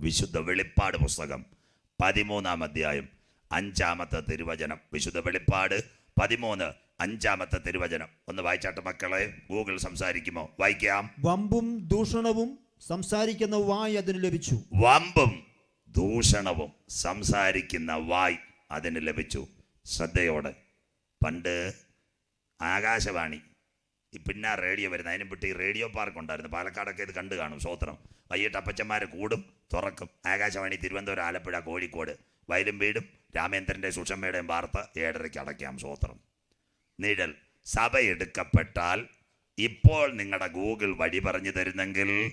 വിശുദ്ധ വെളിപ്പാട് പുസ്തകം. പതിമൂന്നാം അധ്യായം അഞ്ചാമത്തെ തിരുവചനം. വിശുദ്ധ വെളിപ്പാട് പതിമൂന്ന് അഞ്ചാമത്തെ തിരുവചനം. ഒന്ന് വായിച്ചാട്ട് മക്കളെ ഗൂഗിൾ സംസാരിക്കുമോ? വായിക്കാം. വമ്പും ദൂഷണവും സംസാരിക്കുന്ന വായ് അതിന് ലഭിച്ചു. വമ്പും ദൂഷണവും സംസാരിക്കുന്ന വായ് അതിന് ലഭിച്ചു. ശ്രദ്ധയോടെ. പണ്ട് ആകാശവാണി പിന്നെ റേഡിയോ വരുന്നത് അതിനെ വിട്ട് ഈ റേഡിയോ പാർക്ക് ഉണ്ടായിരുന്നു പാലക്കാടൊക്കെ ഇത് കണ്ടു കാണും സ്വോത്രം വൈകിട്ട് അപ്പച്ചന്മാർ കൂടും തുറക്കും. ആകാശവാണി തിരുവനന്തപുരം ആലപ്പുഴ കോഴിക്കോട് വയലും വീടും രാമേന്ദ്രന്റെ സുഷമ്മയുടെയും വാർത്ത ഏഴരയ്ക്ക് അടയ്ക്കാം സ്വോത്രം. നിഴൽ സഭ എടുക്കപ്പെട്ടാൽ ഇപ്പോൾ നിങ്ങളുടെ ഗൂഗിൾ വഴി പറഞ്ഞു തരുന്നെങ്കിൽ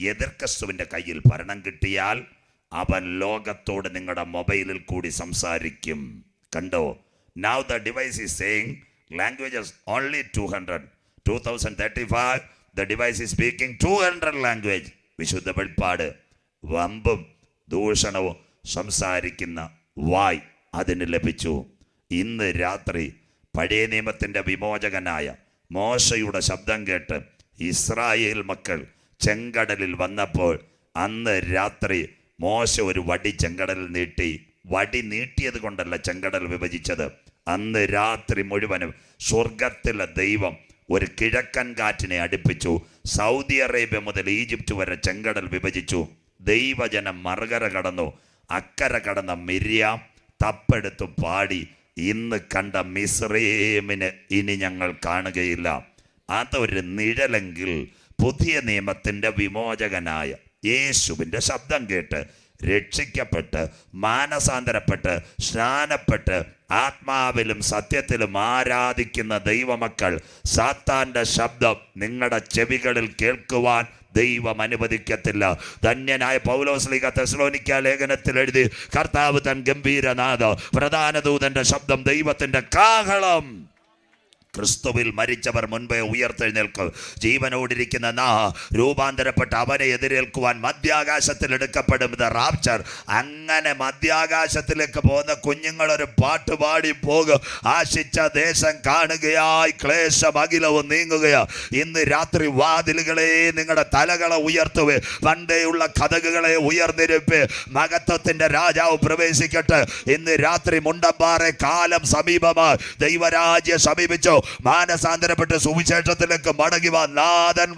എതിർക്കസ്തുവിന്റെ കയ്യിൽ ഭരണം കിട്ടിയാൽ അവൻ ലോകത്തോട് നിങ്ങളുടെ മൊബൈലിൽ കൂടി സംസാരിക്കും. കണ്ടോ? Now the device is saying languages only two hundred two thousand thirty five the device is speaking two hundred language വിശുദ്ധ വെളിപ്പാട്. വമ്പും ദൂഷണവും സംസാരിക്കുന്ന വായ് അതിന് ലഭിച്ചു. ഇന്ന് രാത്രി പഴയ നിയമത്തിന്റെ വിമോചകനായ മോശയുടെ ശബ്ദം കേട്ട് ഇസ്രായേൽ മക്കൾ ചെങ്കടലിൽ വന്നപ്പോൾ അന്ന് രാത്രി മോശ ഒരു വടി ചെങ്കടലിൽ നീട്ടി വടി നീട്ടിയത് കൊണ്ടല്ല ചെങ്കടൽ വിഭജിച്ചത്. അന്ന് രാത്രി മുഴുവനും സ്വർഗത്തിലെ ദൈവം ഒരു കിഴക്കൻ കാറ്റിനെ അടുപ്പിച്ചു. സൗദി അറേബ്യ മുതൽ ഈജിപ്റ്റ് വരെ ചെങ്കടൽ വിഭജിച്ചു. ദൈവജനം മറുകര കടന്നു അക്കര കടന്ന മിര്യാം തപ്പെടുത്തു പാടി. ഇന്ന് കണ്ട മിസ്രൈമിന് ഇനി ഞങ്ങൾ കാണുകയില്ല. അതൊരു നിഴലെങ്കിൽ പുതിയ നിയമത്തിന്റെ വിമോചകനായ യേശുവിന്റെ ശബ്ദം കേട്ട് രക്ഷിക്കപ്പെട്ട് മാനസാന്തരപ്പെട്ട് സ്നാനപ്പെട്ട് ആത്മാവിലും സത്യത്തിലും ആരാധിക്കുന്ന ദൈവമക്കൾ സാത്താന്റെ ശബ്ദം നിങ്ങളുടെ ചെവികളിൽ കേൾക്കുവാൻ ദൈവം അനുവദിക്കത്തില്ല. ധന്യനായ പൗലോസ്ലിക തെസ്ലോനിക്ക ലേഖനത്തിൽ എഴുതി കർത്താവ് തൻ ഗംഭീരനാഥ പ്രധാന ദൂതന്റെ ശബ്ദം ദൈവത്തിന്റെ കാഹളം. ക്രിസ്തുവിൽ മരിച്ചവർ മുൻപേ ഉയർത്തെഴുന്നേൽക്കും. ജീവനോടിരിക്കുന്ന നാ രൂപാന്തരപ്പെട്ട് അവനെ എതിരേൽക്കുവാൻ മധ്യാകാശത്തിൽ എടുക്കപ്പെടും ദ റാപ്ചർ അങ്ങനെ മധ്യാകാശത്തിലേക്ക് പോകുന്ന കുഞ്ഞുങ്ങളൊരു പാട്ട് പാടി പോകും. ആശിച്ച ദേശം കാണുകയായി ക്ലേശം അഖിലവും നീങ്ങുകയാ. ഇന്ന് രാത്രി വാതിലുകളെ നിങ്ങളുടെ തലകളെ ഉയർത്തുവേ. പണ്ടേയുള്ള കഥകുകളെ ഉയർന്നിരുപ്പ്. മഹത്വത്തിന്റെ രാജാവ് പ്രവേശിക്കട്ടെ. ഇന്ന് രാത്രി മുണ്ടമ്പാറെ കാലം സമീപമാ. ദൈവരാജ്യം സമീപിച്ചു. മാനസാന്തരപ്പെട്ട് സുവിശേഷത്തിലേക്ക് മടങ്ങി വാ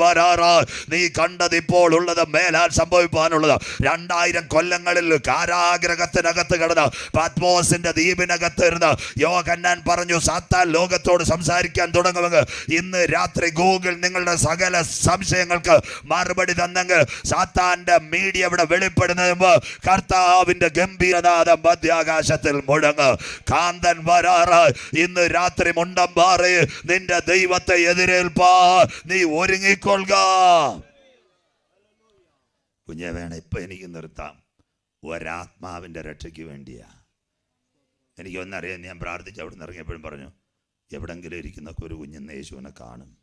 വരാറാ. നീ കണ്ടത് ഇപ്പോൾ ഉള്ളത് മേലാൽ സംഭവിക്കാനുള്ളത് രണ്ടായിരം കൊല്ലങ്ങളിൽ കാരാഗ്രഹത്തിനകത്ത് കിടന്ന് പത്മോസിന്റെ ദ്വീപിനകത്ത് ഇരുന്ന് യോഗന്നാൻ പറഞ്ഞു സാത്താൻ ലോകത്തോട് സംസാരിക്കാൻ തുടങ്ങുമെങ്കിൽ ഇന്ന് രാത്രി ഗൂഗിൾ നിങ്ങളുടെ സകല സംശയങ്ങൾക്ക് മറുപടി തന്നെങ്കിൽ സാത്താന്റെ മീഡിയ ഇവിടെ വെളിപ്പെടുന്നതിന് മുമ്പ് കർത്താവിന്റെ ഗംഭീരനാഥം മധ്യാകാശത്തിൽ മുഴങ്ങ്. കാന്തൻ വരാറ്. ഇന്ന് രാത്രി മുണ്ടമ്പാറ് നിന്റെ ദൈവത്തെ എതിരേൽപ്പാ. നീ ഒരുങ്ങിക്കൊള്ളുക. കുഞ്ഞെ വേണം ഇപ്പൊ എനിക്ക് നിർത്താം. ഒരാത്മാവിന്റെ രക്ഷയ്ക്ക് വേണ്ടിയാ. എനിക്ക് ഒന്നറിയാം ഞാൻ പ്രാർത്ഥിച്ച് അവിടെ നിന്ന് ഇറങ്ങിയപ്പോഴും പറഞ്ഞു എവിടെങ്കിലും ഇരിക്കുന്ന ഒരു കുഞ്ഞെന്ന് യേശുവിനെ കാണും.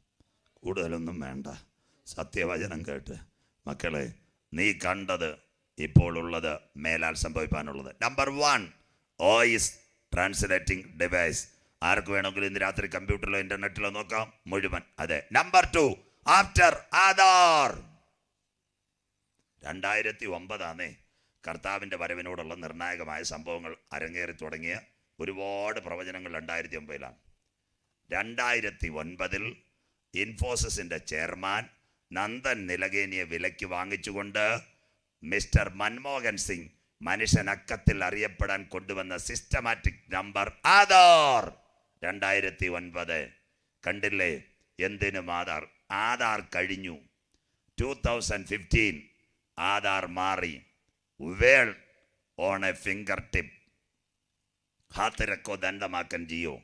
കൂടുതലൊന്നും വേണ്ട. സത്യവചനം കേട്ട്. മക്കളെ നീ കണ്ടത് ഇപ്പോൾ ഉള്ളത് മേലാൽ സംഭവിക്കാനുള്ളത് number one voice translating device ആർക്ക് വേണമെങ്കിലും ഇന്ന് രാത്രി കമ്പ്യൂട്ടറിലോ ഇന്റർനെറ്റിലോ നോക്കാം? മുഴുവൻ. അതെ. Number two after Aadhaar. രണ്ടായിരത്തി ഒമ്പതാന്നേ കർത്താവിന്റെ വരവിനോടുള്ള നിർണായകമായ സംഭവങ്ങൾ അരങ്ങേറി തുടങ്ങിയ ഒരുപാട് പ്രവചനങ്ങൾ രണ്ടായിരത്തി ഒമ്പതിലാണ് രണ്ടായിരത്തി ഒൻപതിൽ ഇൻഫോസിസിന്റെ ചെയർമാൻ നന്ദൻ നിലകേനിയെ വിലയ്ക്ക് വാങ്ങിച്ചുകൊണ്ട് മിസ്റ്റർ മൻമോഹൻ സിംഗ് മനുഷ്യനക്കത്തിൽ അറിയപ്പെടാൻ കൊണ്ടുവന്ന സിസ്റ്റമാറ്റിക് നമ്പർ ആധാർ. രണ്ടായിരത്തി ഒൻപത് കണ്ടില്ലേ? എന്തിനും ആധാർ ആധാർ കഴിഞ്ഞു. ടു തൗസൻഡ് ഫിഫ്റ്റീൻ ആധാർ മാറി. World on a finger tip. ഹാത്തിരക്കോ ദണ്ഡമാക്കൻ ജിയോ.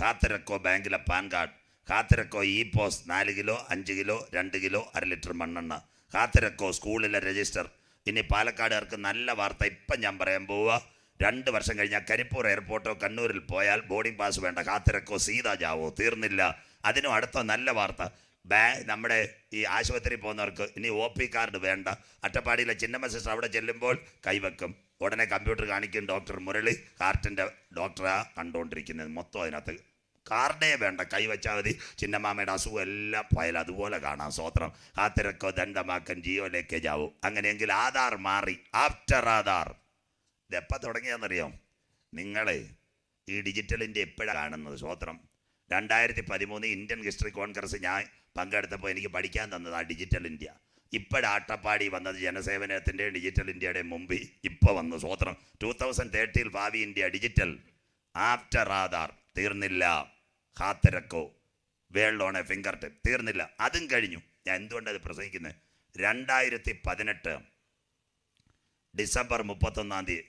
ഹാത്തിരക്കോ ബാങ്കിലെ പാൻ കാർഡ്. ഹാത്തിരക്കോ ഇ പോസ് നാല് കിലോ അഞ്ച് കിലോ രണ്ട് കിലോ അര ലിറ്റർ മണ്ണെണ്ണ. ഹാത്തിരക്കോ സ്കൂളിലെ രജിസ്റ്റർ. ഇനി പാലക്കാടുകാർക്ക് നല്ല വാർത്ത ഇപ്പം ഞാൻ പറയാൻ പോവുക രണ്ട് വർഷം കഴിഞ്ഞാൽ കരിപ്പൂർ എയർപോർട്ടോ കണ്ണൂരിൽ പോയാൽ ബോർഡിംഗ് പാസ് വേണ്ട കാത്തിരക്കോ സീതാ ജാവോ തീർന്നില്ല. അതിനും അടുത്ത നല്ല വാർത്ത. ബാ നമ്മുടെ ഈ ആശുപത്രി പോകുന്നവർക്ക് ഇനി ഒ പി കാർഡ് വേണ്ട. അട്ടപ്പാടിയിലെ ചിന്നമ്മ സിസ്റ്റർ അവിടെ ചെല്ലുമ്പോൾ കൈവെക്കും. ഉടനെ കമ്പ്യൂട്ടർ കാണിക്കും ഡോക്ടർ മുരളി. ഹാർട്ടിന്റെ ഡോക്ടറാ കണ്ടുകൊണ്ടിരിക്കുന്നത് മൊത്തം അതിനകത്ത് കാർഡേ വേണ്ട. കൈവച്ചാൽ മതി. ചിന്നമാമയുടെ അസുഖം എല്ലാം പോയാൽ അതുപോലെ കാണാം. സ്വോത്രം. ആ തിരക്കോ ദണ്ഡമാക്കൻ ജിയോയിലേക്ക് ജാവും അങ്ങനെയെങ്കിൽ ആധാർ മാറി. ആഫ്റ്റർ ആധാർ. ഇതെപ്പോൾ തുടങ്ങിയെന്നറിയോ നിങ്ങളെ ഈ ഇന്ത്യ എപ്പോഴാണ് കാണുന്നത് സ്വോത്രം? രണ്ടായിരത്തി പതിമൂന്ന് ഇന്ത്യൻ ഹിസ്റ്ററി കോൺഗ്രസ് ഞാൻ പങ്കെടുത്തപ്പോൾ എനിക്ക് പഠിക്കാൻ തന്നത് ആ ഡിജിറ്റൽ ഇന്ത്യ. ഇപ്പോഴാട്ടപ്പാടി വന്നത് ജനസേവനത്തിന്റെ ഡിജിറ്റൽ ഇന്ത്യയുടെ മുമ്പിൽ ഇപ്പോൾ വന്നു സ്വോത്രം. ടൂ തൗസൻഡ് തേർട്ടിയിൽ ഭാവി ഇന്ത്യ ഡിജിറ്റൽ. ആഫ്റ്റർ ആധാർ. തീർന്നില്ല. ഹാത്തരക്കോ. World on a finger tip. തീർന്നില്ല. അതും കഴിഞ്ഞു. ഞാൻ എന്തുകൊണ്ടത് പ്രസംഗിക്കുന്നത് രണ്ടായിരത്തി പതിനെട്ട് ഡിസംബർ മുപ്പത്തൊന്നാം തീയതി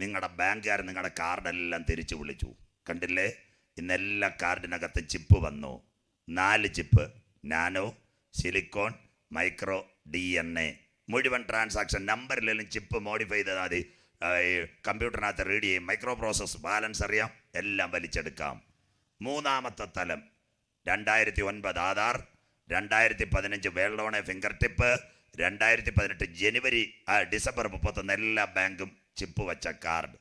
നിങ്ങളുടെ ബാങ്കുകാർ നിങ്ങളുടെ കാർഡെല്ലാം തിരിച്ചു വിളിച്ചു. കണ്ടില്ലേ? ഇന്നെല്ലാ കാർഡിനകത്ത് ചിപ്പ് വന്നു. നാല് chip. Nano silicon micro D N A. മുഴുവൻ ട്രാൻസാക്ഷൻ നമ്പറിലെല്ലാം ചിപ്പ് മോഡിഫൈ ചെയ്താൽ മതി. കമ്പ്യൂട്ടറിനകത്ത് റീഡ് ചെയ്യും. മൈക്രോ പ്രോസസ് ബാലൻസ് അറിയാം. എല്ലാം വലിച്ചെടുക്കാം. മൂന്നാമത്തെ തലം. രണ്ടായിരത്തി ഒൻപത് ആധാർ. രണ്ടായിരത്തി പതിനഞ്ച് വേൾഡോണെ ഫിംഗർ ടിപ്പ് രണ്ടായിരത്തി പതിനെട്ട് ജനുവരി ഡിസംബർ മുപ്പത്തൊന്ന് എല്ലാ ബാങ്കും ചിപ്പ് വച്ച കാർഡ്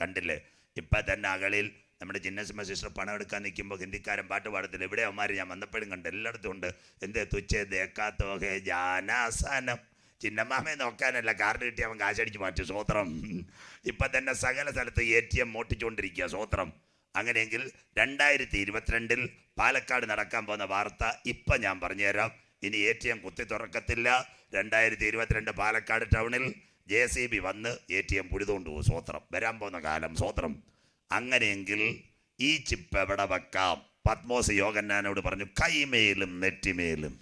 കണ്ടില്ലേ? ഇപ്പം തന്നെ അകളിൽ നമ്മുടെ ചിന്നസിമ സിസ്റ്റർ പണം എടുക്കാൻ നിൽക്കുമ്പോൾ ഹിന്ദിക്കാരൻ പാട്ട് പാടത്തില്ല. ഇവിടെ അവന്മാർ ഞാൻ വന്നപ്പോഴും കണ്ട് എല്ലായിടത്തും ഉണ്ട്. എന്തേ തുച്ഛേ ദേക്കാത്തോഹേ ജാനാസാനം. ചിന്നമ്മാമയെ നോക്കാനല്ല. കാർഡ് കിട്ടി അവൻ കാശടിച്ച് മാറ്റി. സ്വോത്രം ഇപ്പം തന്നെ സകല സ്ഥലത്ത് എ ടി എം മോട്ടിച്ചുകൊണ്ടിരിക്കുക സ്വോത്രം അങ്ങനെയെങ്കിൽ രണ്ടായിരത്തി ഇരുപത്തിരണ്ടിൽ പാലക്കാട് നടക്കാൻ പോകുന്ന വാർത്ത ഇപ്പം ഞാൻ പറഞ്ഞുതരാം. ഇനി എ ടി എം കുത്തി തുറക്കത്തില്ല രണ്ടായിരത്തി ഇരുപത്തിരണ്ട് പാലക്കാട് ടൗണിൽ ജെ സി ബി വന്ന് എ ടി എം പുഴുതുകൊണ്ട് പോകും സ്വോത്രം. വരാൻ പോകുന്ന കാലം സ്വോത്രം. അങ്ങനെയെങ്കിൽ ഈ ചിപ്പ് എവിടെ വെക്കാം? പത്മോസ് യോഗന്നാനോട് പറഞ്ഞു കൈമേലും നെറ്റിമേലും.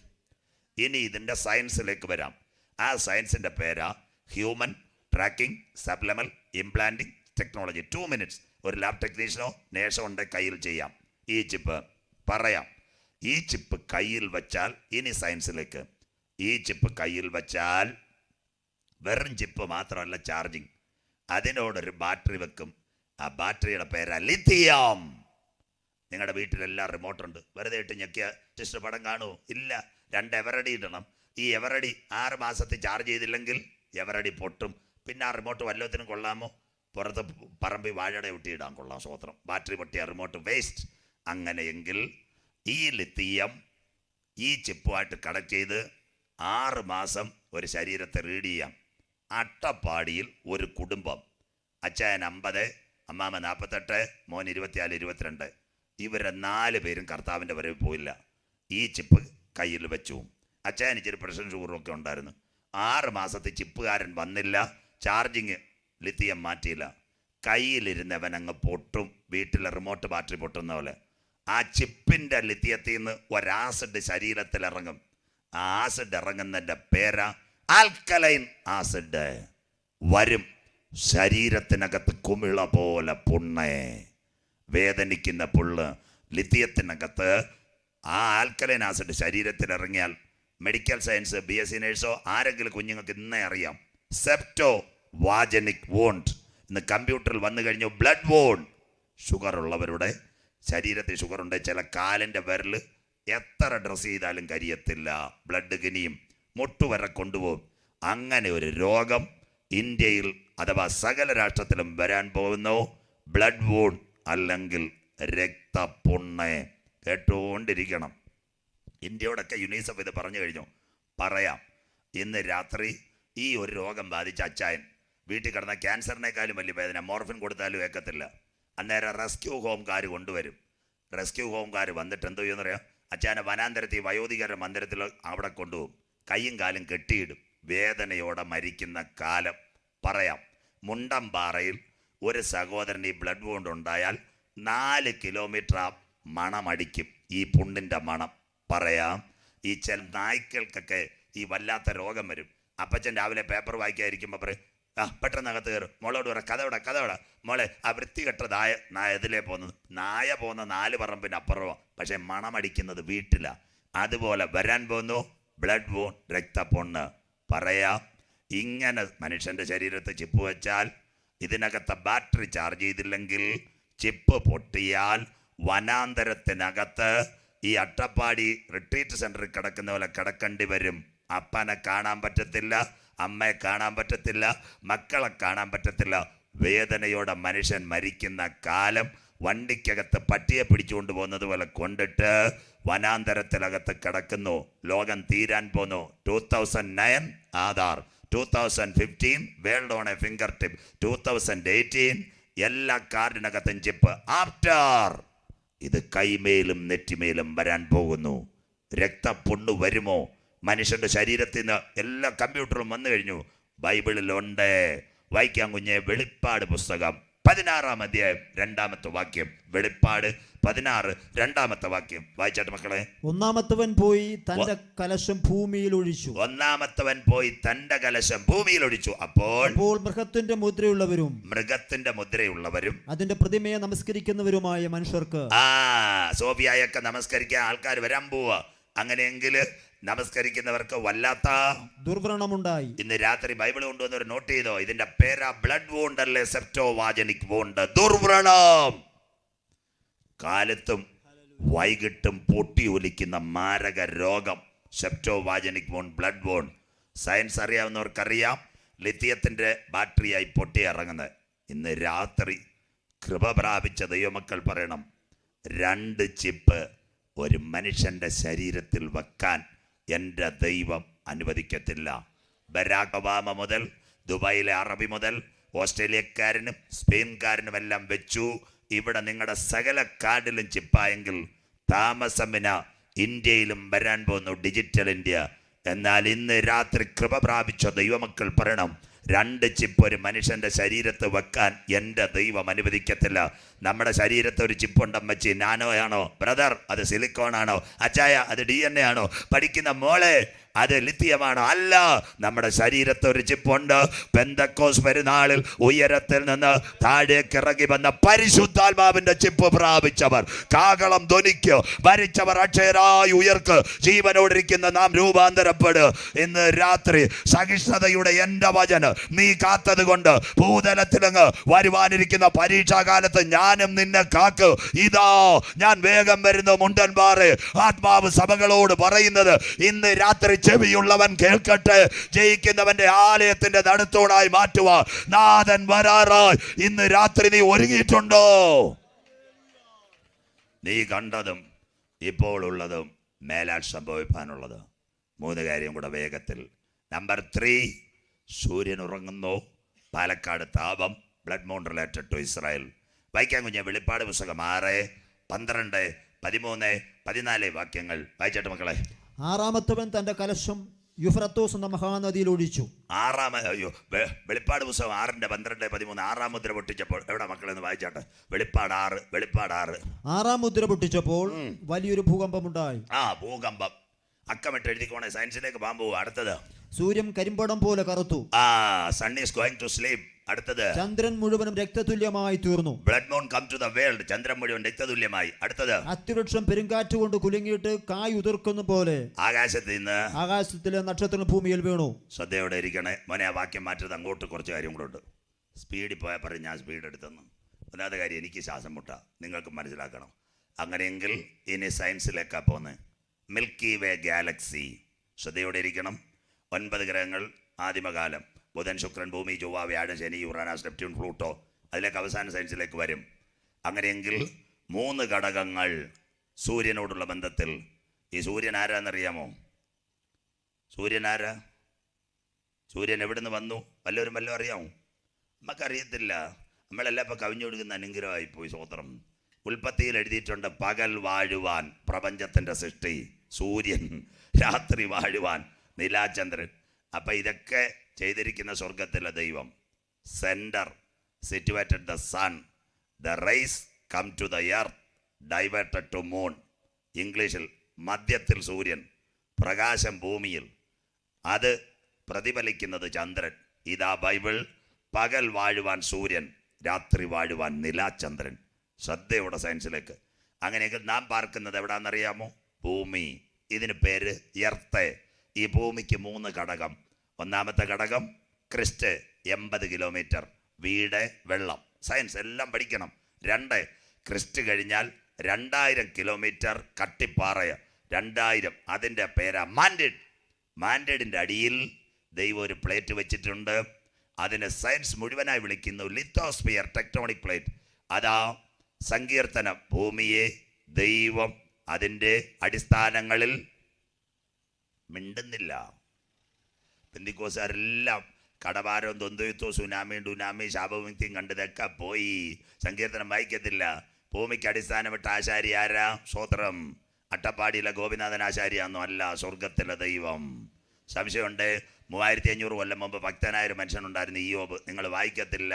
ഇനി ഇതിന്റെ സയൻസിലേക്ക് വരാം. ആ സയൻസിന്റെ പേരാ human tracking supplemental implanting technology two minutes ഒരു ലാബ് ടെക്നീഷ്യനോ നേഴ്സോ ഉണ്ട് കയ്യിൽ ചെയ്യാം. ഈ ചിപ്പ് പറയാം. ഈ ചിപ്പ് കയ്യിൽ വച്ചാൽ ഇനി സയൻസിലേക്ക് ഈ ചിപ്പ് കയ്യിൽ വച്ചാൽ വെറും ചിപ്പ് മാത്രമല്ല ചാർജിങ് അതിനോടൊരു ബാറ്ററി വെക്കും. ആ ബാറ്ററിയുടെ പേരാ ലിഥിയം നിങ്ങളുടെ വീട്ടിലെല്ലാം റിമോട്ടുണ്ട് വെറുതെ ഇട്ട് ഞെക്കിയ ടിസ്റ്റ് പടം കാണൂ. ഇല്ല രണ്ട് എവറടി ഇടണം. ഈ എവറടി ആറ് മാസത്തെ ചാർജ് ചെയ്തില്ലെങ്കിൽ എവറടി പൊട്ടും. പിന്നെ ആ റിമോട്ട് വല്ലത്തിനും കൊള്ളാമോ? പുറത്ത് പറമ്പി വാഴയുടെ ഒട്ടിയിടാൻ കൊള്ളാം സ്വോത്രം. ബാറ്ററി പൊട്ടിയ റിമോട്ട് വേസ്റ്റ് അങ്ങനെയെങ്കിൽ ഈ ലിത്തിയം ഈ ചിപ്പുമായിട്ട് കണക്ട് ചെയ്ത് ആറ് മാസം ഒരു ശരീരത്തെ റീഡ് ചെയ്യാം. അട്ടപ്പാടിയിൽ ഒരു കുടുംബം. അച്ഛൻ അമ്പത് അമ്മാമ നാൽപ്പത്തെട്ട് മോൻ ഇരുപത്തിനാല് ഇരുപത്തിരണ്ട്. ഇവരെ നാല് പേരും കർത്താവിന്റെ വരവ് പോയില്ല. ഈ ചിപ്പ് കയ്യിൽ വെച്ചു. അച്ചായൻ ഇച്ചിരി പ്രഷർ ഷുഗറും ഒക്കെ ഉണ്ടായിരുന്നു. ആറ് മാസത്തെ ചിപ്പുകാരൻ വന്നില്ല. Charging lithium മാറ്റിയില്ല. കയ്യിലിരുന്നവൻ അങ്ങ് പൊട്ടും. വീട്ടിലെ റിമോട്ട് ബാറ്ററി പൊട്ടുന്ന പോലെ. ആ ചിപ്പിന്റെ ലിത്തിയത്തിൽ നിന്ന് ഒരാസിഡ് ശരീരത്തിൽ ഇറങ്ങും ആ ആസിഡ് ഇറങ്ങുന്നതിന്റെ പേരാ ആൽക്കലൈൻ ആസിഡ് വരും. ശരീരത്തിനകത്ത് കുമിള പോലെ പുണ്ണേ. വേദനിക്കുന്ന പുള്ള് ലിത്തിയത്തിനകത്ത് ആ ആൽക്കലൈൻ ആസിഡ് ശരീരത്തിൽ ഇറങ്ങിയാൽ medical science B S C നേഴ്സോ ആരെങ്കിലും കുഞ്ഞുങ്ങൾക്ക് ഇന്നേ അറിയാം. സെപ്റ്റോ വാജനിക് വോണ്ട്. ഇന്ന് കമ്പ്യൂട്ടറിൽ വന്നു കഴിഞ്ഞു ബ്ലഡ് വോൺ ഷുഗർ ഉള്ളവരുടെ ശരീരത്തിൽ ഷുഗർ ഉണ്ട് ചില കാലിന്റെ വിരൽ എത്ര ഡ്രസ് ചെയ്താലും കരിയത്തില്ല. ബ്ലഡ് കിനിയും മുട്ടുവരെ കൊണ്ടുപോകും. അങ്ങനെ ഒരു രോഗം ഇന്ത്യയിൽ അഥവാ സകല രാഷ്ട്രത്തിലും വരാൻ പോകുന്നു. ബ്ലഡ് വൂൺ അല്ലെങ്കിൽ രക്തപുണ്ണ. കേട്ടുകൊണ്ടിരിക്കണം. ഇന്ത്യയോടൊക്കെ യുനിസെഫ് ഇത് പറഞ്ഞു കഴിഞ്ഞു. പറയാം. ഇന്ന് രാത്രി ഈ ഒരു രോഗം ബാധിച്ച അച്ചായൻ വീട്ടിൽ കിടന്ന ക്യാൻസറിനേക്കാളും വലിയ വേദന. മോർഫിൻ കൊടുത്താലും ഏക്കത്തില്ല. അന്നേരം റെസ്ക്യൂ ഹോംകാർ കൊണ്ടുവരും. റെസ്ക്യൂ ഹോംകാർ വന്നിട്ട് എന്തോ ചെയ്യുന്നറിയാം അച്ചായനെ വനാന്തരത്തിൽ വയോധികരുടെ മന്ദിരത്തിൽ അവിടെ കൊണ്ടുപോകും. കൈയും കാലും കെട്ടിയിടും. വേദനയോടെ മരിക്കുന്ന കാലം. പറയാം മുണ്ടംപാറയിൽ ഒരു സഹോദരൻ ഈ ബ്ലഡ് വോണ്ട് ഉണ്ടായാൽ നാല് കിലോമീറ്റർ ആ മണമടിക്കും ഈ പുണ്ണിന്റെ മണം. പറയാം ഈ ചില നായ്ക്കൾക്കൊക്കെ ഈ വല്ലാത്ത രോഗം വരും. അപ്പച്ചൻ രാവിലെ പേപ്പർ വായിക്കാതിരിക്കുമ്പോൾ പറയും ആ പെട്ടെന്ന് അകത്ത് കയറും. മോളോട് പറ കഥവിടെ കഥവിടെ മോളെ ആ വൃത്തികെട്ട നായ നായ ഇതിലേ പോകുന്നത്. നായ പോകുന്ന നാല് പറമ്പിന് അപ്പുറമാണ് പക്ഷേ മണമടിക്കുന്നത് വീട്ടിലാണ് അതുപോലെ വരാൻ പോകുന്നു ബ്ലഡ് വോൺ രക്തപ്പൊണ്ണ് പറയാം ഇങ്ങനെ മനുഷ്യന്റെ ശരീരത്ത് ചിപ്പ് വെച്ചാൽ ഇതിനകത്തെ ബാറ്ററി ചാർജ് ചെയ്തില്ലെങ്കിൽ ചിപ്പ് പൊട്ടിയാൽ വനാന്തരത്തിനകത്ത് ഈ അട്ടപ്പാടി റിട്രീറ്റ് സെന്ററിൽ കിടക്കുന്ന പോലെ കിടക്കേണ്ടി വരും. അപ്പനെ കാണാൻ പറ്റത്തില്ല അമ്മയെ കാണാൻ പറ്റത്തില്ല മക്കളെ കാണാൻ പറ്റത്തില്ല. വേദനയോടെ മനുഷ്യൻ മരിക്കുന്ന കാലം വണ്ടിക്കകത്ത് പട്ടിയെ പിടിച്ചുകൊണ്ട് പോകുന്നത് പോലെ കൊണ്ടിട്ട് വനാന്തരത്തിലകത്ത് കിടക്കുന്നു. ലോകം തീരാൻ പോന്നു. Two thousand nine Aadhaar. Two thousand fifteen world on a finger tip. Two thousand eighteen എല്ലാ കാർഡിനകത്തും ചിപ്പ്. ആഫ്റ്റർ ഇത് കൈമേലും നെറ്റിമേലും വരാൻ പോകുന്നു. രക്തപ്പൊണ്ണു വരുമോ? മനുഷ്യന്റെ ശരീരത്തിൽ നിന്ന് എല്ലാ കമ്പ്യൂട്ടറും വന്നു കഴിഞ്ഞു. ബൈബിളിലുണ്ട്. വായിക്കാൻ കുഞ്ഞെ വെളിപ്പാട് പുസ്തകം. പതിനാറാം അധ്യായം രണ്ടാമത്തെ വാക്യം. വെളിപ്പാട് പതിനാറ് രണ്ടാമത്തെ വാക്യം. വായിച്ചാട്ട് മക്കളെ. ഒന്നാമത്തവൻ പോയി തന്റെ കലശം ഭൂമിയിൽ ഒഴിച്ചു. ഒന്നാമത്തവൻ പോയി തന്റെ കലശം ഭൂമിയിൽ ഒഴിച്ചു. അപ്പോൾ അപ്പോൾ മൃഗത്തിന്റെ മുദ്രയുള്ളവരും മൃഗത്തിന്റെ മുദ്രയുള്ളവരും അതിന്റെ പ്രതിമയെ നമസ്കരിക്കുന്നവരുമായ മനുഷ്യർക്ക് ആ സോഫിയായൊക്കെ നമസ്കരിക്കാൻ ആൾക്കാർ വരാൻ പോവാ. അങ്ങനെയെങ്കിൽ നമസ്കരിക്കുന്നവർക്ക് വല്ലാത്ത ദുർവ്രണമുണ്ടായി. ഇന്ന് രാത്രി ബൈബിൾ കൊണ്ടുവന്നവർ നോട്ട് ചെയ്തോ? ഇതിന്റെ പേരാ ബ്ലഡ് വോണ്ട് അല്ലേ സെപ്റ്റോ വാജനിക് വോണ്ട്. ദുർവ്രണം. കാലത്തും വൈകിട്ടും പൊട്ടി ഒലിക്കുന്ന മാരക രോഗം. സെപ്റ്റോ വാജനിക് വോൺ ബ്ലഡ് വോൺ സയൻസ് അറിയാവുന്നവർക്കറിയാം ലിത്തിയത്തിന്റെ ബാറ്ററിയായി പൊട്ടി ഇറങ്ങുന്നത് ഇന്ന് രാത്രി കൃപ പ്രാപിച്ച ദൈവമക്കൾ പറയണം രണ്ട് ചിപ്പ് ഒരു മനുഷ്യന്റെ ശരീരത്തിൽ വെക്കാൻ എന്റെ ദൈവം അനുവദിക്കത്തില്ല. ബരാക് ഒബാമ മുതൽ ദുബായിലെ അറബി മുതൽ ഓസ്ട്രേലിയക്കാരനും സ്പെയിൻകാരനും എല്ലാം വെച്ചു. ഇവിടെ നിങ്ങളുടെ സകല കാർഡിലും ചിപ്പായെങ്കിൽ താമസമിന ഇന്ത്യയിലും വരാൻ പോകുന്നു ഡിജിറ്റൽ ഇന്ത്യ. എന്നാൽ ഇന്ന് രാത്രി കൃപ പ്രാപിച്ച ദൈവമക്കൾ പറയണം രണ്ട് ചിപ്പ് ഒരു മനുഷ്യന്റെ ശരീരത്ത് വെക്കാൻ എന്റെ ദൈവം അനുവദിക്കത്തില്ല. നമ്മുടെ ശരീരത്ത് ഒരു ചിപ്പുണ്ടമ്മച്ചി നാനോ ആണോ? ബ്രദർ അത് സിലിക്കോൺ ആണോ? അച്ചായ അത് ഡി എൻ എ ആണോ? പഠിക്കുന്ന മോളെ അത് ലിത്തിയമാണ് അല്ല നമ്മുടെ ശരീരത്ത് ഒരു ചിപ്പുണ്ട്. പെന്തക്കോസ് പെരുന്നാളിൽ ഉയരത്തിൽ നിന്ന് താഴേക്ക് ഇറങ്ങി വന്ന പരിശുദ്ധാത്മാവിന്റെ ചിപ്പ് പ്രാപിച്ചവർ കാകളം ധ്വനിക്ക് ഭരിച്ചവർ അക്ഷയരായി ഉയർക്ക് ജീവനോടിരിക്കുന്ന നാം രൂപാന്തരപ്പെട്. ഇന്ന് രാത്രി സഹിഷ്ണുതയുടെ എന്റെ വചന നീ കാത്തത് കൊണ്ട് ഭൂതലത്തിലങ്ങ് വരുവാനിരിക്കുന്ന പരീക്ഷാകാലത്ത് ഞാനും നിന്നെ കാക്ക്. ഇതാ ഞാൻ വേഗം വരുന്ന മുണ്ടൻപാറെ. ആത്മാവ് സഭകളോട് പറയുന്നത് ഇന്ന് രാത്രി ചെവിയുള്ളവൻ കേൾക്കട്ടെ. ജയിക്കുന്നവന്റെ ആലയത്തിന്റെ നടുത്തോടായി മാറ്റുക നാഥൻ വരാറായി. ഇന്ന് രാത്രി നീ ഒരുങ്ങിയിട്ടുണ്ടോ? നീ കണ്ടതും ഇപ്പോൾ ഉള്ളതും മേലാൽ സംഭവിക്കാനുള്ളത് മൂന്ന് കാര്യം കൂടെ വേഗത്തിൽ. നമ്പർ ത്രീ സൂര്യൻ ഉറങ്ങുന്നു. പാലക്കാട് താപം blood moon related to Israel വായിക്കാൻ കുഞ്ഞ വെളിപ്പാട് പുസ്തകം ആറ് പന്ത്രണ്ട് പതിമൂന്ന് പതിനാല് വാക്യങ്ങൾ വായിച്ചോട്ടെ മക്കളെ. ആറാമത്തവൻ തന്റെ കലശം യുഫ്രത്തോസ് എന്ന മഹാനദിയിൽ ഒഴിച്ചു. ആറാം അയ്യോ വെളിപ്പാട് പുസ്തകം ആറിന്റെ പന്ത്രണ്ട് പതിമൂന്ന് ആറാം മുദ്ര പൊട്ടിച്ചപ്പോൾ എവിടെ മക്കളെന്ന് വായിച്ചാട്ടെ? വെളിപ്പാട് ആറ് വെളിപ്പാട് ആറ്. ആറാം മുദ്ര പൊട്ടിച്ചപ്പോൾ വലിയൊരു ഭൂകമ്പം ഉണ്ടായി ആ ഭൂകമ്പം. അക്കമിട്ട് എഴുതിക്കോണേ. സയൻസിലേക്ക് പാമ്പ് അടുത്തത്. സൂര്യൻ കരിമ്പടം പോലെ കറുത്തു. ആ sun is going to sleep അടുത്തത്. ചന്ദ്രൻ മുഴുവനും രക്തതുല്യമായി തീർന്നു. Blood moon come to the world ചന്ദ്രൻ മുഴുവൻ രക്തതുല്യമായി. അടുത്തത്. അത്തിവൃക്ഷം പെരുങ്കാറ്റ് കൊണ്ട് കുലുങ്ങിയിട്ട് കായ് ഉതിർക്കുന്ന പോലെ. ആകാശത്തിൽ നിന്ന് ആകാശത്തിലെ നക്ഷത്രങ്ങൾ ഭൂമിയിൽ വീണു. ശ്രദ്ധയോടെ ഇരിക്കണേ. മോനെ ആ വാക്യം മാറ്റരുത്. അങ്ങോട്ട് കുറച്ച് കാര്യം കൂടെ ഉണ്ട്. സ്പീഡിൽ പോയാൽ പറയും ഞാൻ സ്പീഡ് എടുത്തെന്ന്. ഒന്നാമത്തെ കാര്യം എനിക്ക് ശ്വാസം മുട്ട. നിങ്ങൾക്ക് മനസ്സിലാക്കണം. അങ്ങനെയെങ്കിൽ ഇനി സയൻസിലേക്കാ പോന്ന്. Milky Way galaxy. ശ്രദ്ധയോടെ ഇരിക്കണം. ഒൻപത് ഗ്രഹങ്ങൾ ആദിമകാലം. ബുധൻ ശുക്രൻ ഭൂമി ചൊവ്വ വ്യാഴം ശനി യുറാനസ് നെപ്റ്റ്യൂൺ പ്ലൂട്ടോ അതിലേക്ക് അവസാന സയൻസിലേക്ക് വരും. അങ്ങനെയെങ്കിൽ മൂന്ന് ഘടകങ്ങൾ സൂര്യനോടുള്ള ബന്ധത്തിൽ. ഈ സൂര്യൻ ആരാന്നറിയാമോ? സൂര്യൻ ആരാ? സൂര്യൻ എവിടുന്ന് വന്നു? വല്ലവരും വല്ലതും അറിയാമോ? നമുക്കറിയത്തില്ല. നമ്മളെല്ലാം ഇപ്പം കവിഞ്ഞു കൊടുക്കുന്ന അനുഗ്രഹമായി പോയി സ്വോത്രം ഉൽപ്പത്തിയിൽ എഴുതിയിട്ടുണ്ട് പകൽ വാഴുവാൻ പ്രപഞ്ചത്തിന്റെ സൃഷ്ടി. സൂര്യൻ രാത്രി വാഴുവാൻ നിലാചന്ദ്രൻ. അപ്പം ഇതൊക്കെ ചെയ്തിരിക്കുന്ന സ്വർഗത്തിലെ ദൈവം. Centre situated the sun the rise come to the earth diverted to moon ഇംഗ്ലീഷിൽ മധ്യത്തിൽ സൂര്യൻ പ്രകാശം ഭൂമിയിൽ അത് പ്രതിഫലിക്കുന്നത് ചന്ദ്രൻ ഇതാ ബൈബിൾ പകൽ വാഴുവാൻ സൂര്യൻ രാത്രി വാഴുവാൻ നിലാചന്ദ്രൻ ശ്രദ്ധയോടെ സയൻസിലേക്ക് അങ്ങനെയൊക്കെ നാം പാർക്കുന്നത് എവിടാന്നറിയാമോ? ഭൂമി. ഇതിന് പേര് എർത്ത്. ഈ ഭൂമിക്ക് മൂന്ന് ഘടകം. ഒന്നാമത്തെ ഘടകം ക്രിസ്റ്റ് എൺപത് കിലോമീറ്റർ. വീട് വെള്ളം. സയൻസ് എല്ലാം പഠിക്കണം. രണ്ട് ക്രിസ്റ്റ് കഴിഞ്ഞാൽ രണ്ടായിരം കിലോമീറ്റർ കട്ടിപ്പാറയ രണ്ടായിരം അതിന്റെ പേരാ മാൻഡേഡ്. മാൻഡേഡിന്റെ അടിയിൽ ദൈവം ഒരു പ്ലേറ്റ് വെച്ചിട്ടുണ്ട്. അതിനെ സയൻസ് മുഴുവനായി വിളിക്കുന്നു. Lithosphere tectonic plate. അതാ സങ്കീർത്തനം. ഭൂമിയെ ദൈവം അതിന്റെ അടിസ്ഥാനങ്ങളിൽ മിണ്ടുന്നില്ല. പെന്തിക്കോസുകാരെല്ലാം കടഭാരം ദ്വന്ദ്വയുത്തോ സുനാമി ഡുനാമി ശാപവിമുക്തിയും കണ്ടതൊക്കെ പോയി. സങ്കീർത്തനം വായിക്കത്തില്ല. ഭൂമിക്ക് അടിസ്ഥാനപ്പെട്ട ആശാരി ആരാ? സ്വോത്രം അട്ടപ്പാടിയിലെ ഗോപിനാഥൻ ആശാരിയാന്നോ അല്ല സ്വർഗത്തിലെ ദൈവം. സംശയമുണ്ട്. മൂവായിരത്തി അഞ്ഞൂറ് കൊല്ലം മുമ്പ് ഭക്തനായ ഒരു മനുഷ്യനുണ്ടായിരുന്നു ഈ യോബ് നിങ്ങൾ വായിക്കത്തില്ല.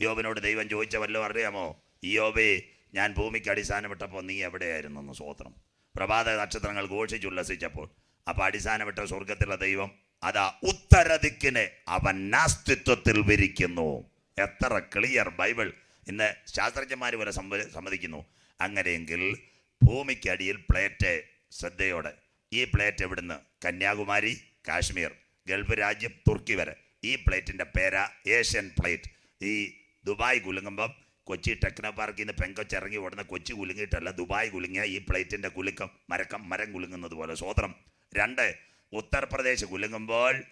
യോബിനോട് ദൈവം ചോദിച്ച വല്ലതും അറിയാമോ? യോബേ ഞാൻ ഭൂമിക്ക് അടിസ്ഥാനമിട്ടപ്പോൾ നീ എവിടെയായിരുന്നു എന്ന് സ്വോത്രം പ്രഭാത നക്ഷത്രങ്ങൾ ഘോഷിച്ചുല്ലസിച്ചപ്പോൾ അപ്പൊ അടിസ്ഥാനമിട്ട സ്വർഗത്തിലെ ദൈവം അതാ ഉത്തരദിക്കിനെ അവൻ നാസ്തിത്വത്തിൽ വിരിക്കുന്നു. എത്ര ക്ലിയർ ബൈബിൾ. ഇന്ന് ശാസ്ത്രജ്ഞന്മാർ വരെ സമ്മ- സമ്മതിക്കുന്നു. അങ്ങനെയെങ്കിൽ ഭൂമിക്കടിയിൽ പ്ലേറ്റ് ശ്രദ്ധയോടെ. ഈ പ്ലേറ്റ് എവിടുന്ന്? കന്യാകുമാരി കാശ്മീർ. ഗൾഫ് രാജ്യം തുർക്കി വരെ. ഈ പ്ലേറ്റിന്റെ പേരാ ഏഷ്യൻ പ്ലേറ്റ്. ഈ ദുബായ് കുലുങ്ങുമ്പം കൊച്ചി ടെക്നോ പാർക്കിൽ നിന്ന് പെങ്കൊച്ചിറങ്ങി ഉടനെ കൊച്ചി കുലുങ്ങിയിട്ടല്ല ദുബായ് കുലുങ്ങിയ ഈ പ്ലേറ്റിന്റെ കുലുക്കം മരക്കം മരം കുലുങ്ങുന്നത് പോലെ. സ്വോത്രം രണ്ട് ഉത്തർപ്രദേശ് കുലുങ്ങുമ്പോൾ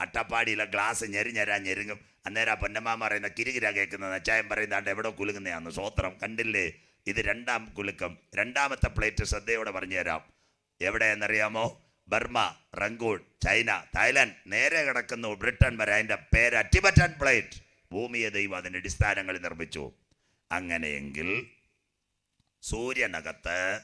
അട്ടപ്പാടിയിലെ ഗ്ലാസ് ഞെരിഞ്ഞരാ ഞെരുങ്ങും. അന്നേരം ആ പൊന്നമ്മ പറയുന്ന കിരികിര കേൾക്കുന്നത് അച്ചായം പറയുന്നതാണ്ട് എവിടെ കുലുങ്ങുന്നതാണ് സ്വോത്രം കണ്ടില്ലേ? ഇത് രണ്ടാം കുലുക്കം. രണ്ടാമത്തെ പ്ലേറ്റ് ശ്രദ്ധയോടെ പറഞ്ഞു തരാം. എവിടെയെന്നറിയാമോ? ബർമ റംഗൂൺ ചൈന തായ്ലാൻഡ് നേരെ കിടക്കുന്നു ബ്രിട്ടൻ വരെ. അതിന്റെ പേര് അറ്റിബറ്റൻ പ്ലേറ്റ്. ഭൂമിയെ ദൈവം അതിന്റെ അടിസ്ഥാനങ്ങളിൽ നിർമ്മിച്ചു. അങ്ങനെയെങ്കിൽ സൂര്യനകത്ത്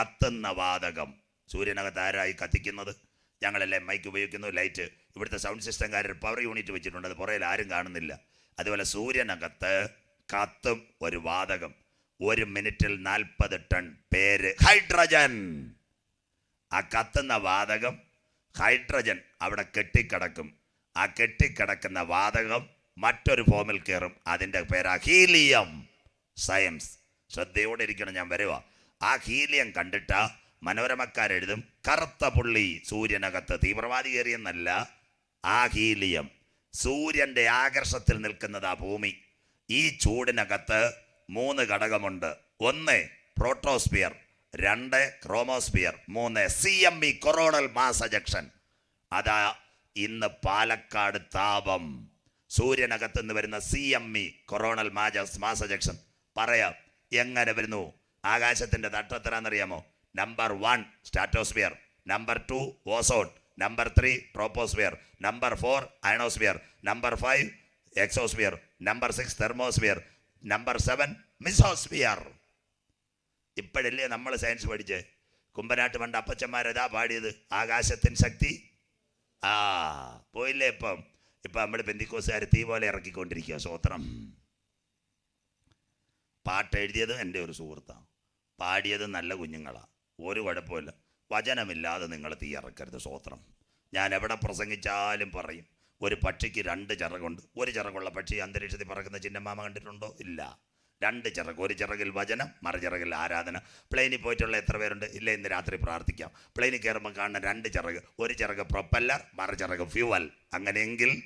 കത്തുന്ന വാതകം. സൂര്യനകത്ത് ആരായി കത്തിക്കുന്നത്? ഞങ്ങളെല്ലാം മൈക്ക് ഉപയോഗിക്കുന്നു. ലൈറ്റ് ഇവിടുത്തെ സൗണ്ട് സിസ്റ്റംകാരർ പവർ യൂണിറ്റ് വെച്ചിട്ടുണ്ട്. അത് പുറയിൽ ആരും കാണുന്നില്ല. അതുപോലെ സൂര്യനകത്ത് കത്തും ഒരു വാതകം. ഒരു മിനിറ്റിൽ നാൽപ്പത് ടൺ പേര് ഹൈഡ്രജൻ. ആ കത്തുന്ന വാതകം ഹൈഡ്രജൻ അവിടെ കെട്ടിക്കിടക്കും. ആ കെട്ടിക്കിടക്കുന്ന വാതകം മറ്റൊരു ഫോമിൽ കയറും. അതിന്റെ പേരാ ഹീലിയം സയൻസ്. ശ്രദ്ധയോടെ ഇരിക്കണം ഞാൻ വരുക ആ ഹീലിയം കണ്ടിട്ട മനോരമക്കാരെഴുതും കറുത്ത പുള്ളി സൂര്യനകത്ത് തീവ്രവാദി കയറിയെന്നല്ല ആ ഹീലിയം സൂര്യന്റെ ആകർഷത്തിൽ നിൽക്കുന്നത് ഭൂമി. ഈ ചൂടിനകത്ത് മൂന്ന് ഘടകമുണ്ട്. ഒന്ന് പ്രോട്ടോസ്ഫിയർ രണ്ട് ക്രോമോസ്ഫിയർ മൂന്ന് C M E coronal mass ejection അതാ ഇന്ന് പാലക്കാട് താപം. സൂര്യനകത്ത് നിന്ന് വരുന്ന C M E coronal mass mass ejection പറയാം എങ്ങനെ വരുന്നു? ആകാശത്തിന്റെ തട്ടത്തിനാണെന്നറിയാമോ number one stratosphere number two ozone number three troposphere number four ionosphere number five exosphere number six thermosphere number seven mesosphere ഇപ്പോഴല്ലേ നമ്മൾ സയൻസ് പഠിച്ച്? കുമ്പനാട്ട് പണ്ട് അപ്പച്ചന്മാരതാ പാടിയത്? ആകാശത്തിൻ ശക്തി. ആ പോയില്ലേ ഇപ്പം? ഇപ്പം നമ്മൾ ബെന്തിക്കോസുകാർ തീ പോലെ ഇറക്കിക്കൊണ്ടിരിക്കുക സ്വോത്രം പാട്ട് എഴുതിയത് എന്റെ ഒരു സുഹൃത്താണ് പാടിയത് നല്ല കുഞ്ഞുങ്ങളാണ് ഒരു കുഴപ്പമില്ല. വചനമില്ലാതെ നിങ്ങൾ തീ ഇറക്കരുത് സ്വോത്രം ഞാൻ എവിടെ പ്രസംഗിച്ചാലും പറയും ഒരു പക്ഷിക്ക് രണ്ട് ചിറകുണ്ട്. ഒരു ചിറകുള്ള പക്ഷി അന്തരീക്ഷത്തിൽ പറക്കുന്ന ചിന്നമാമ കണ്ടിട്ടുണ്ടോ? ഇല്ല. രണ്ട് ചിറക് ഒരു ചിറകിൽ വചനം മറുചിറകിൽ ആരാധന. പ്ലെയിനിൽ പോയിട്ടുള്ള എത്ര പേരുണ്ട്? ഇല്ല ഇന്ന് രാത്രി പ്രാർത്ഥിക്കാം. പ്ലെയിനിൽ കയറുമ്പോൾ കാണുന്ന രണ്ട് ചിറക് ഒരു ചിറക് പ്രൊപ്പല്ലർ മറുചിറക് ഫ്യൂവൽ. അങ്ങനെയെങ്കിൽ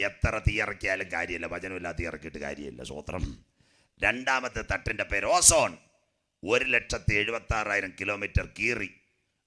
എത്ര തീയിറക്കിയാലും കാര്യമില്ല. വചനമില്ലാതെ തീയറക്കിയിട്ട് കാര്യമില്ല. സ്വോത്രം രണ്ടാമത്തെ തട്ടിന്റെ പേര് ഓസോൺ. ഒരു ലക്ഷത്തി എഴുപത്തി ആറായിരം കിലോമീറ്റർ കീറി.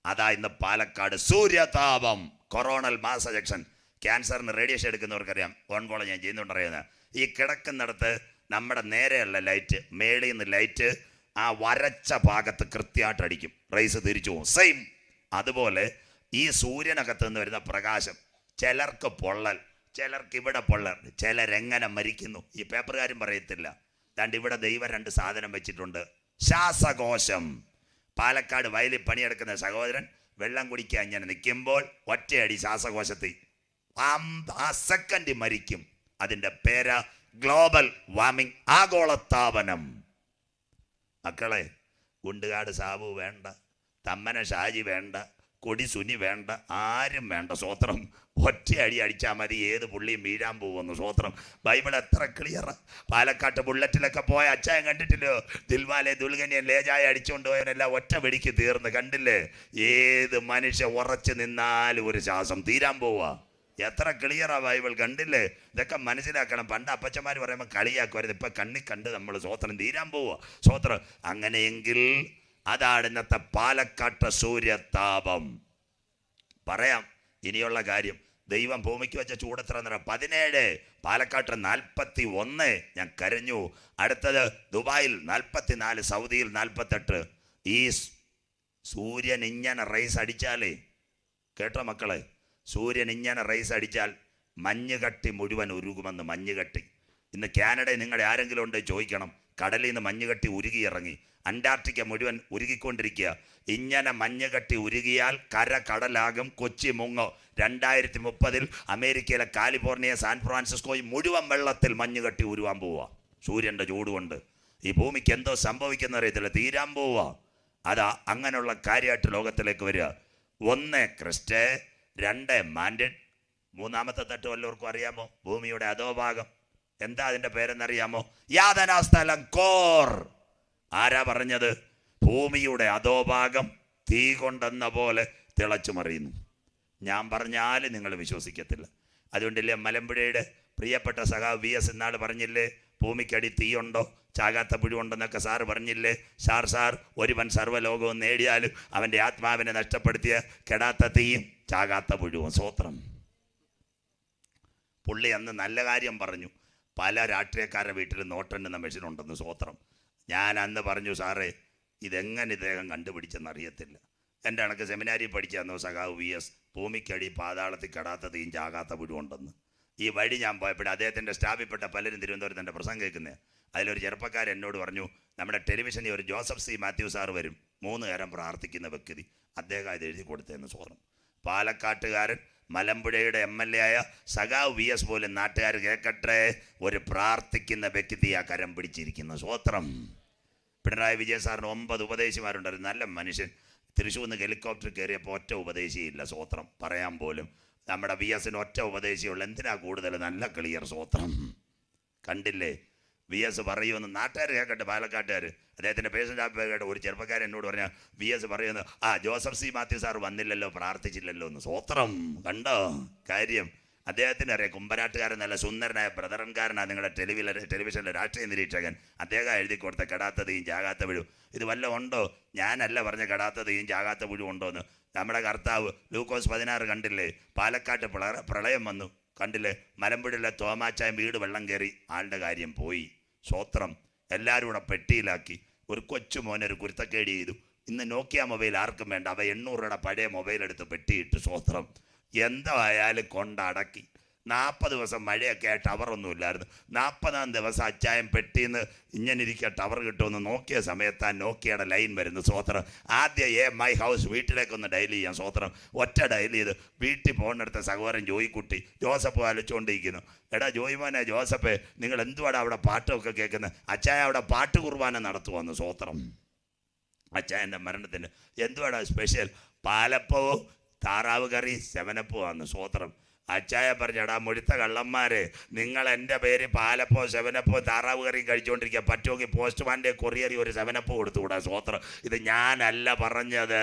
അതാ ഇന്ന് പാലക്കാട് സൂര്യതാപം. കൊറോണൽ മാസ് അജക്ഷൻ ക്യാൻസറിന് റേഡിയേഷൻ എടുക്കുന്നവർക്കറിയാം. ഓൺകോള ഞാൻ ചെയ്യുന്നുണ്ടറിയുന്നത്. ഈ കിടക്കുന്നിടത്ത് നമ്മുടെ നേരെയുള്ള ലൈറ്റ് മേളിൽ നിന്ന് ലൈറ്റ് ആ വരച്ച ഭാഗത്ത് കൃത്യമായിട്ട് അടിക്കും. റൈസ് തിരിച്ചു പോകും. സെയിം. അതുപോലെ ഈ സൂര്യനകത്ത് നിന്ന് വരുന്ന പ്രകാശം. ചിലർക്ക് പൊള്ളൽ. ചിലർക്ക് ഇവിടെ പൊള്ളർ ചിലരെങ്ങനെ മരിക്കുന്നു? ഈ പേപ്പറുകാരും പറയത്തില്ല. ദാണ്ട് ഇവിടെ ദൈവം രണ്ട് സാധനം വെച്ചിട്ടുണ്ട്. ശ്വാസകോശം. പാലക്കാട് വയലിൽ പണിയെടുക്കുന്ന സഹോദരൻ വെള്ളം കുടിക്കാൻ ഞാൻ നിൽക്കുമ്പോൾ ഒറ്റയടി ശ്വാസകോശത്തിൽ ആ- സെക്കൻഡ് മരിക്കും. അതിന്റെ പേര് ഗ്ലോബൽ വാർമിംഗ് ആഗോളത്താപനം മക്കളെ ഗുണ്ടുകാട് സാബു വേണ്ട തമ്മന ഷാജി വേണ്ട കൊടി സുനി വേണ്ട ആരും വേണ്ട സ്വോത്രം. ഒറ്റയടി അടിച്ചാൽ മതി ഏത് പുള്ളിയും വീഴാൻ പോകുന്നു സ്വോത്രം. ബൈബിൾ എത്ര ക്ലിയർ പാലക്കാട്ട് ബുള്ളറ്റിലൊക്കെ പോയ അച്ചായം കണ്ടിട്ടില്ലോ? ദിൽവാലെ ദുൽഖനിയൻ ലേജായ അടിച്ചുകൊണ്ട് പോയവനെല്ലാം ഒറ്റ വെടിക്ക് തീർന്ന്. കണ്ടില്ലേ? ഏത് മനുഷ്യ ഉറച്ചു നിന്നാലും ഒരു ശ്വാസം തീരാൻ പോവുക എത്ര ക്ലിയറാ ബൈബിൾ കണ്ടില്ലേ? ഇതൊക്കെ മനസ്സിലാക്കണം. പണ്ട് അപ്പച്ചന്മാർ പറയുമ്പോൾ കളിയാക്കുമായിരുന്നു ഇപ്പം കണ്ണി കണ്ട് നമ്മൾ സ്വോത്രം തീരാൻ പോവുക സ്വോത്രം. അങ്ങനെയെങ്കിൽ അതാണ് ഇന്നത്തെ പാലക്കാട്ട സൂര്യതാപം. പറയാം ഇനിയുള്ള കാര്യം. ദൈവം ഭൂമിക്ക് വെച്ച ചൂടെത്ര പറയാം പതിനേഴ്. പാലക്കാട്ട് നാൽപ്പത്തി ഒന്ന് ഞാൻ കരഞ്ഞു. അടുത്തത് ദുബായിൽ നാൽപ്പത്തി നാല് സൗദിയിൽ നാൽപ്പത്തെട്ട്. ഈ സൂര്യൻ ഇങ്ങനെ റൈസ് അടിച്ചാലേ കേട്ടോ മക്കളെ? സൂര്യൻ ഇങ്ങനെ റൈസ് അടിച്ചാൽ മഞ്ഞുകട്ടി മുഴുവൻ ഉരുകുമെന്ന് മഞ്ഞുകട്ടി ഇന്ന് കാനഡയിൽ നിങ്ങളെ ആരെങ്കിലും ഉണ്ട് ചോദിക്കണം. കടലിൽ നിന്ന് മഞ്ഞുകട്ടി ഉരുകി ഇറങ്ങി അന്റാർട്ടിക്ക മുഴുവൻ ഉരുകിക്കൊണ്ടിരിക്കുക. ഇങ്ങനെ മഞ്ഞുകെട്ടി ഉരുകിയാൽ കര കടലാകും കൊച്ചി മുങ്ങോ. രണ്ടായിരത്തി മുപ്പതിൽ അമേരിക്കയിലെ കാലിഫോർണിയ സാൻ ഫ്രാൻസിസ്കോയിൽ മുഴുവൻ വെള്ളത്തിൽ മഞ്ഞുകെട്ടി ഉരുവാൻ പോവുക. സൂര്യന്റെ ചൂടുകൊണ്ട് ഈ ഭൂമിക്ക് എന്തോ സംഭവിക്കുന്ന അറിയത്തില്ല. തീരാൻ പോവുക. അതാ അങ്ങനെയുള്ള കാര്യമായിട്ട് ലോകത്തിലേക്ക് വരിക. ഒന്ന് ക്രിസ്റ്റ് രണ്ട് മാൻഡ് മൂന്നാമത്തെ തട്ട് വല്ലവർക്കും അറിയാമോ? ഭൂമിയുടെ അധോഭാഗം എന്താ അതിന്റെ പേരെന്നറിയാമോ? യാതനാ സ്ഥലം കോർ ആരാ പറഞ്ഞത്? ഭൂമിയുടെ അധോഭാഗം തീ കൊണ്ടെന്ന പോലെ തിളച്ചു മറിയുന്നു. ഞാൻ പറഞ്ഞാൽ നിങ്ങൾ വിശ്വസിക്കത്തില്ല. അതുകൊണ്ടില്ലേ മലമ്പുഴയുടെ പ്രിയപ്പെട്ട സഖാവ് വി എസ് എന്നാൾ പറഞ്ഞില്ലേ? ഭൂമിക്കടി തീയുണ്ടോ? ചാകാത്ത പുഴുവുണ്ടെന്നൊക്കെ സാർ പറഞ്ഞില്ലേ? സാർ സാർ ഒരുവൻ സർവലോകവും നേടിയാലും അവന്റെ ആത്മാവിനെ നഷ്ടപ്പെടുത്തിയ കെടാത്ത തീയും ചാകാത്ത പുഴുവും. സ്വോത്രം പുള്ളി അന്ന് നല്ല കാര്യം പറഞ്ഞു. പല രാഷ്ട്രീയക്കാരുടെ വീട്ടിൽ നോട്ടെണ്ണുന്ന മെഷീനുണ്ടെന്ന് സ്വോത്രം. ഞാൻ അന്ന് പറഞ്ഞു സാറേ ഇതെങ്ങനെ ഇദ്ദേഹം കണ്ടുപിടിച്ചെന്ന് അറിയത്തില്ല. എന്റെ കണക്ക് സെമിനാരിൽ പഠിച്ചാന്നോ സഖാവ് വി എസ് ഭൂമിക്കടി പാതാളത്തിൽ കടാത്ത ചാകാത്ത പുഴുവുണ്ടെന്ന്. ഈ വഴി ഞാൻ പോയപ്പോൾ അദ്ദേഹത്തിന്റെ സ്റ്റാഫിൽപ്പെട്ട പലരും തിരുവനന്തപുരത്ത് എന്റെ പ്രസംഗം കേൾക്കുന്നത് അതിലൊരു ചെറുപ്പക്കാരൻ എന്നോട് പറഞ്ഞു നമ്മുടെ ടെലിവിഷനിൽ ഒരു ജോസഫ് സി മാത്യു സാർ വരും. മൂന്ന് നേരം പ്രാർത്ഥിക്കുന്ന വ്യക്തി. അദ്ദേഹം ഇത് എഴുതി കൊടുത്തതെന്ന് സ്വർണം പാലക്കാട്ടുകാരൻ മലമ്പുഴയുടെ എം എൽ എ ആയ സഖാവ് വി എസ് പോലും നാട്ടുകാർ കേൾക്കട്ടെ. ഒരു പ്രാർത്ഥിക്കുന്ന വ്യക്തി ആ കരം പിടിച്ചിരിക്കുന്ന. സ്വോത്രം. പിണറായി വിജയൻ സാറിന് ഒമ്പത് ഉപദേശിമാരുണ്ടായിരുന്നു നല്ല മനുഷ്യൻ. തൃശ്ശൂർ നിന്ന് ഹെലികോപ്റ്റർ കയറിയപ്പോൾ ഒറ്റ ഉപദേശിയില്ല. സ്വോത്രം. പറയാൻ പോലും നമ്മുടെ വി എസിന് ഒറ്റ ഉപദേശിയുള്ളൂ എന്തിനാ കൂടുതൽ നല്ല ക്ലിയർ സ്വോത്രം? കണ്ടില്ലേ? വി എസ് പറയുമെന്ന് നാട്ടുകാർ കേൾക്കട്ടെ പാലക്കാട്ടുകാർ അദ്ദേഹത്തിന്റെ പേഴ്സൺ കേട്ട് ഒരു ചെറുപ്പക്കാരൻ എന്നോട് പറഞ്ഞാൽ വി എസ് പറയുന്നു ആ ജോസഫ് സി. മാത്യു സാർ വന്നില്ലല്ലോ പ്രാർത്ഥിച്ചില്ലല്ലോ എന്ന്. സ്വോത്രം കണ്ടോ? കാര്യം അദ്ദേഹത്തിന് അറിയാം കുമ്പനാട്ടുകാരൻ നല്ല സുന്ദരനായ ബ്രദറൻകാരനാണ് നിങ്ങളുടെ ടെലിവില ടെലിവിഷനിലെ രാഷ്ട്രീയ നിരീക്ഷകൻ. അദ്ദേഹം എഴുതി കൊടുത്ത കെടാത്തതയും ജാകാത്ത പുഴു ഇത് വല്ല ഉണ്ടോ? ഞാനല്ല പറഞ്ഞ കെടാത്തതയും ജാകാത്ത പുഴു ഉണ്ടോ എന്ന്. നമ്മുടെ കർത്താവ് ലൂക്കോസ് പതിനാറ് കണ്ടില്ലേ? പാലക്കാട്ട് പ്രളയം വന്നു. കണ്ടില്ലേ? മലമ്പുഴയിലെ തോമാച്ചായ വീട് വെള്ളം കയറി ആളുടെ കാര്യം പോയി. സ്വോത്രം എല്ലാവരും കൂടെ പെട്ടിയിലാക്കി. ഒരു കൊച്ചു മോനൊരു കുരുത്തക്കേടി ചെയ്തു. ഇന്ന് നോക്കിയ മൊബൈൽ ആർക്കും വേണ്ട. അവ എണ്ണൂറ് രൂപയുടെ പഴയ മൊബൈൽ എടുത്ത് പെട്ടിയിട്ട് സ്വോത്രം. എന്തായാലും കൊണ്ടടക്കി. നാൽപ്പത് ദിവസം മഴയൊക്കെ ആ ടവറൊന്നും ഇല്ലായിരുന്നു നാൽപ്പതാം ദിവസം അച്ചായം പെട്ടിന്ന് ഇങ്ങനെ ഇരിക്കുക ടവർ കിട്ടുമെന്ന് നോക്കിയ സമയത്ത് നോക്കിയുടെ ലൈൻ വരുന്നു സ്വോത്രം ആദ്യം എ മൈ ഹൗസ് വീട്ടിലേക്കൊന്ന് ഡയൽ ചെയ്യാം സ്വോത്രം ഒറ്റ ഡയൽ ചെയ്ത് വീട്ടിൽ പോകുന്നിടത്ത് സഹോദരൻ ജോയിക്കുട്ടി ജോസഫ് ആലോചിച്ചുകൊണ്ടിരിക്കുന്നു എടാ ജോയിമോനെ ജോസഫേ നിങ്ങൾ എന്തുവാടാ അവിടെ പാട്ടൊക്കെ കേൾക്കുന്നത് അച്ചായ അവിടെ പാട്ട് കുർബാന നടത്തുവാന്ന് സ്വോത്രം അച്ചായന്റെ മരണത്തിന് എന്തുവാടാ സ്പെഷ്യൽ പാലപ്പവും താറാവ് കറി സെവനപ്പുവാന്ന് സ്വോത്രം അച്ചായ പറഞ്ഞടാ മുഴുത്ത കള്ളന്മാര് നിങ്ങൾ എന്റെ പേര് പാലപ്പോ സെവനപ്പോ താറാവ് കറി കഴിച്ചുകൊണ്ടിരിക്കുക പറ്റുമെങ്കിൽ പോസ്റ്റ്മാന്റെ കൊറിയറി ഒരു സെവനപ്പോ കൊടുത്തുകൂടാ സ്വോത്രം ഇത് ഞാനല്ല പറഞ്ഞത്.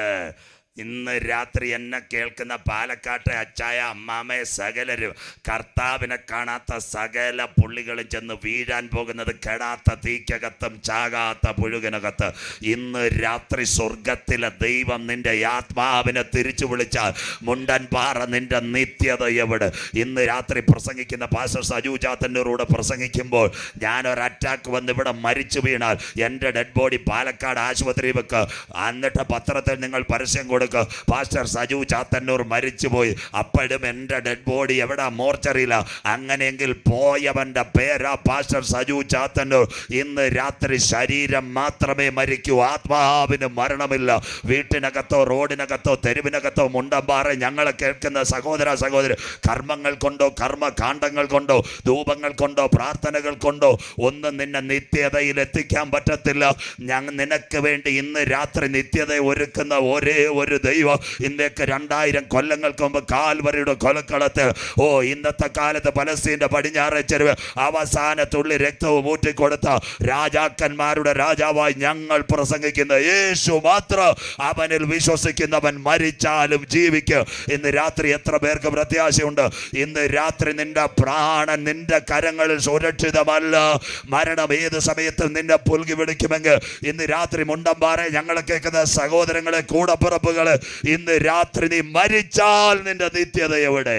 ഇന്ന് രാത്രി എന്നെ കേൾക്കുന്ന പാലക്കാട്ടെ അച്ചായ അമ്മാമയെ സകലരും കർത്താവിനെ കാണാത്ത സകല പുള്ളികളും ചെന്ന് വീഴാൻ പോകുന്നത് കെടാത്ത തീക്കകത്തും ചാകാത്ത പുഴുകിനകത്ത്. ഇന്ന് രാത്രി സ്വർഗത്തിലെ ദൈവം നിന്റെ ആത്മാവിനെ തിരിച്ചു വിളിച്ചാൽ മുണ്ടൻ പാറ നിന്റെ നിത്യത എവിടെ? ഇന്ന് രാത്രി പ്രസംഗിക്കുന്ന പാസ്റ്റർ സജു ചാത്തന്നൂരോട് പ്രസംഗിക്കുമ്പോൾ ഞാനൊരു അറ്റാക്ക് വന്ന് ഇവിടെ മരിച്ചു വീണാൽ എന്റെ ഡെഡ് ബോഡി പാലക്കാട് ആശുപത്രി വെക്ക്. എന്നിട്ട് പത്രത്തിൽ നിങ്ങൾ പരസ്യം കൊടുക്കുക പാസ്റ്റർ സജു ചാത്തന്നൂർ മരിച്ചുപോയി. അപ്പോഴും എന്റെ ഡെഡ് ബോഡി എവിടെ മോർച്ചറിയില്ല. അങ്ങനെയെങ്കിൽ പോയവന്റെ പേരാ പാസ്റ്റർ സജു ചാത്തന്നൂർ. ഇന്ന് രാത്രി ശരീരം മാത്രമേ മരിക്കൂ. ആത്മാവിന് മരണമില്ല. വീട്ടിനകത്തോ റോഡിനകത്തോ തെരുവിനകത്തോ മുണ്ടമ്പാറ ഞങ്ങളെ കേൾക്കുന്ന സഹോദര സഹോദരി. കർമ്മങ്ങൾ കൊണ്ടോ കർമ്മകാണ്ഡങ്ങൾ കൊണ്ടോ ധൂപങ്ങൾ കൊണ്ടോ പ്രാർത്ഥനകൾ കൊണ്ടോ ഒന്നും നിന്നെ നിത്യതയിൽ എത്തിക്കാൻ പറ്റത്തില്ല. ഞാൻ നിനക്ക് വേണ്ടി ഇന്ന് രാത്രി നിത്യത ഒരുക്കുന്ന ഒരേ ഒരു ദൈവം ഇന്നേക്ക് രണ്ടായിരം കൊല്ലങ്ങൾക്ക് മുമ്പ് കാൽവരയുടെ കൊലക്കളത്ത് ഓ ഇന്നത്തെ കാലത്ത് പലസ്തീന്റെ പടിഞ്ഞാറെ ചെരുവ് അവസാന തുള്ളി രക്തവും ഊറ്റിക്കൊടുത്ത രാജാക്കന്മാരുടെ രാജാവായി ഞങ്ങൾ പ്രസംഗിക്കുന്ന യേശു മാത്രം അവനിൽ വിശ്വസിക്കുന്നവൻ മരിച്ചാലും ജീവിക്കും. ഇന്ന് രാത്രി എത്ര പേർക്ക് പ്രത്യാശയുണ്ട്? ഇന്ന് രാത്രി നിന്റെ പ്രാണൻ നിന്റെ കരങ്ങളിൽ സുരക്ഷിതമല്ല. മരണം ഏത് സമയത്തും നിന്നെ പുൽകി വിളിക്കുമെങ്കിൽ ഇന്ന് രാത്രി മുണ്ടമ്പാറെ ഞങ്ങൾ കേൾക്കുന്ന സഹോദരങ്ങളെ കൂടപ്പിറപ്പുകളെ ഇന്ന് രാത്രി നീ മരിച്ചാൽ നിന്റെ നിത്യത എവിടെ?